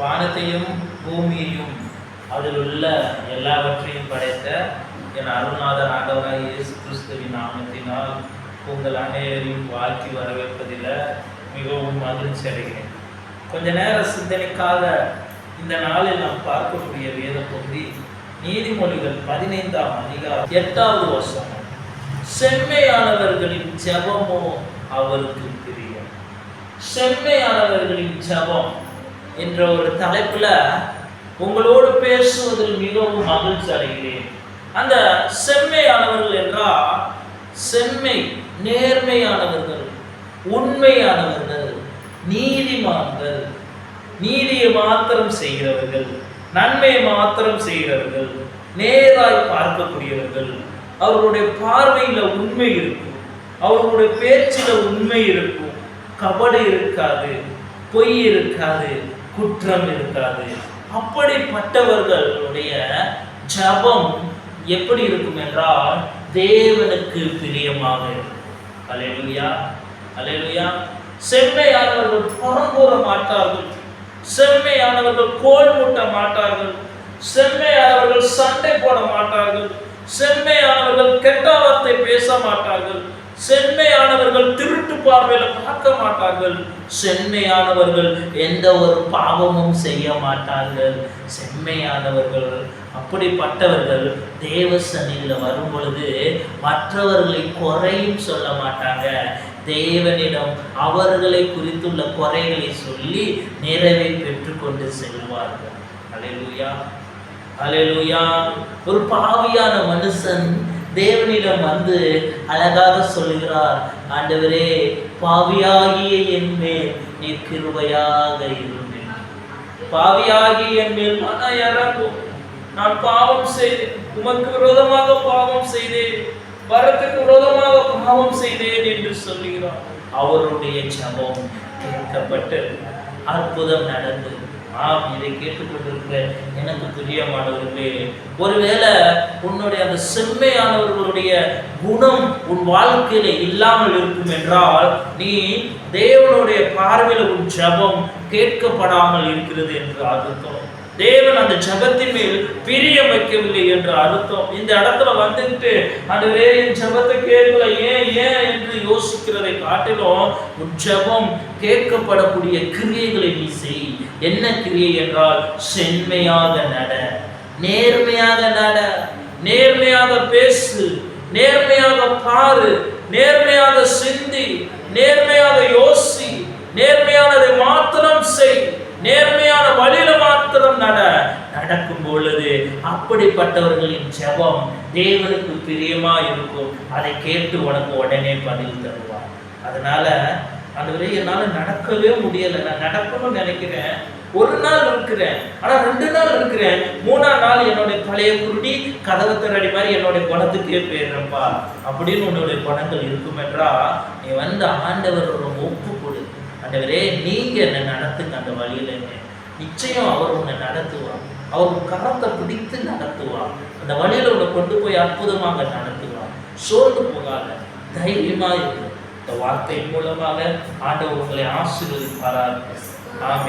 வானத்தையும் பூமியையும் அதில் உள்ள எல்லாவற்றையும் படைத்த என் அருள்நாதர் ஆண்டவராக இயேசு கிறிஸ்துவின் நாமத்தினால் உங்கள் அனைவரையும் வாழ்த்தி வரவேற்பதில் மிகவும் மகிழ்ச்சி அடைகிறேன். கொஞ்ச நேர சிந்தனைக்காக இந்த நாளில் நாம் பார்க்கக்கூடிய வேத பகுதி நீதிமொழிகள் பதினைந்தாம் அதிகாரம் எட்டாவது வசனம். செம்மையானவர்களின் ஜபமோ அவருக்கு பிரியம். செம்மையானவர்களின் ஜெபம் என்ற ஒரு தலைப்பில் உங்களோடு பேசுவதில் மிகவும் மகிழ்ச்சி அடைகிறேன். அந்த செம்மையானவர்கள் என்றால் செம்மை நேர்மையானவர்கள் உண்மையானவர்கள் நீதிமான்கள் நீதியை மாத்திரம் செய்கிறவர்கள் நன்மையை மாத்திரம் செய்கிறவர்கள் நேராய் பார்க்கக்கூடியவர்கள். அவர்களுடைய பார்வையில் உண்மை இருக்கும். அவர்களுடைய பேச்சில் உண்மை இருக்கும். கபடு இருக்காது பொய் இருக்காது. குற்றம் இருக்காது. அப்படிப்பட்டவர்களுடைய ஜபம் எப்படி இருக்கும் என்றால் தேவனுக்கு பிரியமாக இருக்கும். அலையலுயா அலையலுயா செம்மையானவர்கள் புறம் கூற மாட்டார்கள். செம்மையானவர்கள் கோல் மூட்ட மாட்டார்கள். செம்மையானவர்கள் சண்டை போட மாட்டார்கள். செம்மையானவர்கள் கெட்ட வார்த்தை பேச மாட்டார்கள். செம்மையானவர்கள் திருட்டு பார்வையில பார்க்க மாட்டார்கள். செம்மையானவர்கள் எந்த ஒரு பாவமும் செய்ய மாட்டார்கள். செம்மையானவர்கள் அப்படிப்பட்டவர்கள் தேவ சந்நிதியில் வரும் பொழுது மற்றவர்களை குறையும் சொல்ல மாட்டாங்க. தேவனிடம் அவர்களை குறித்துள்ள குறைகளை சொல்லி நிறைவை பெற்றுக்கொண்டு செல்வார்கள். அலையலூயா. அலையலூயா. ஒரு பாவியான மனுஷன் தேவனிடம் வந்து அழகாக சொல்கிறார் ஆண்டவரே பாவியாகிய என் மேல் நீ கிருபையாக இருந்தேன் பாவியாகிய என் மேல் மன இறங்கும் நான் பாவம் செய்தேன். உமக்கு விரோதமாக பாவம் செய்தேன். வரத்துக்கு விரோதமாக பாவம் செய்தேன் என்று சொல்லுகிறார். அவருடைய ஜபம் கேட்கப்பட்டு அற்புதம் நடந்தது. ஆம் இதை கேட்டுக்கொண்டிருக்கிற எனக்கு பிரியமானவர்களே ஒருவேளை உன்னுடைய அந்த செம்மையானவர்களுடைய குணம் உன் வாழ்க்கையில இல்லாமல் இருக்கும் என்றால் நீ தேவனுடைய பார்வையில் உன் ஜபம் கேட்கப்படாமல் இருக்கிறது என்று அர்த்தம். தேவன் அந்த ஜபத்தின் மேல் பிரியம் வைக்கவில்லை என்று அர்த்தம். இந்த இடத்துல வந்துட்டு அந்த என் ஜபத்தை கேட்கல. ஏன் ஏன் என்று யோசிக்கிறதை காட்டிலும் உச்சபம் கேட்கப்படக்கூடிய கிரியைகளை நீ செய். என்ன கிரியை என்றால் செம்மையாக நட. நேர்மையாக நட. நேர்மையாக பேசு. நேர்மையாக பாரு. நேர்மையாக சிந்தி. நேர் பொழுது அப்படிப்பட்டவர்களின் ஜெபம் தேவனுக்கு பிரியமா இருக்கும் அதை கேட்டு உனக்கு உடனே பதில் தருவார். அதனால அந்த என்னால் நடக்கவே முடியலை. நான் நடக்கணும்னு நினைக்கிறேன். ஒரு நாள் இருக்கிறேன். ஆனால் ரெண்டு நாள் இருக்கிறேன். மூணாம் நாள் என்னுடைய பழைய குருடி கதவு திரடி மாதிரி என்னுடைய குணத்துக்கே போயிடுறப்பா அப்படின்னு உன்னுடைய குணங்கள் இருக்கும் நீ வந்து ஆண்டவரோட ஒப்பு கொடு ஆண்டவரே நீங்கள் என்னை நடத்துங்க அந்த வழியில் என்ன. நிச்சயம் அவர் உன்னை நடத்துவார். அவர் உன் கரத்தை பிடித்து நடத்துவார் அந்த வழியில் உன்னை கொண்டு போய் அற்புதமாக நடத்துவார். சோர்ந்து போகாத தைரியமா இருக்கும் இந்த வார்த்தை மூலமாக ஆண்டவர் உங்களை ஆசீர்வதிப்பாராக. ஆமே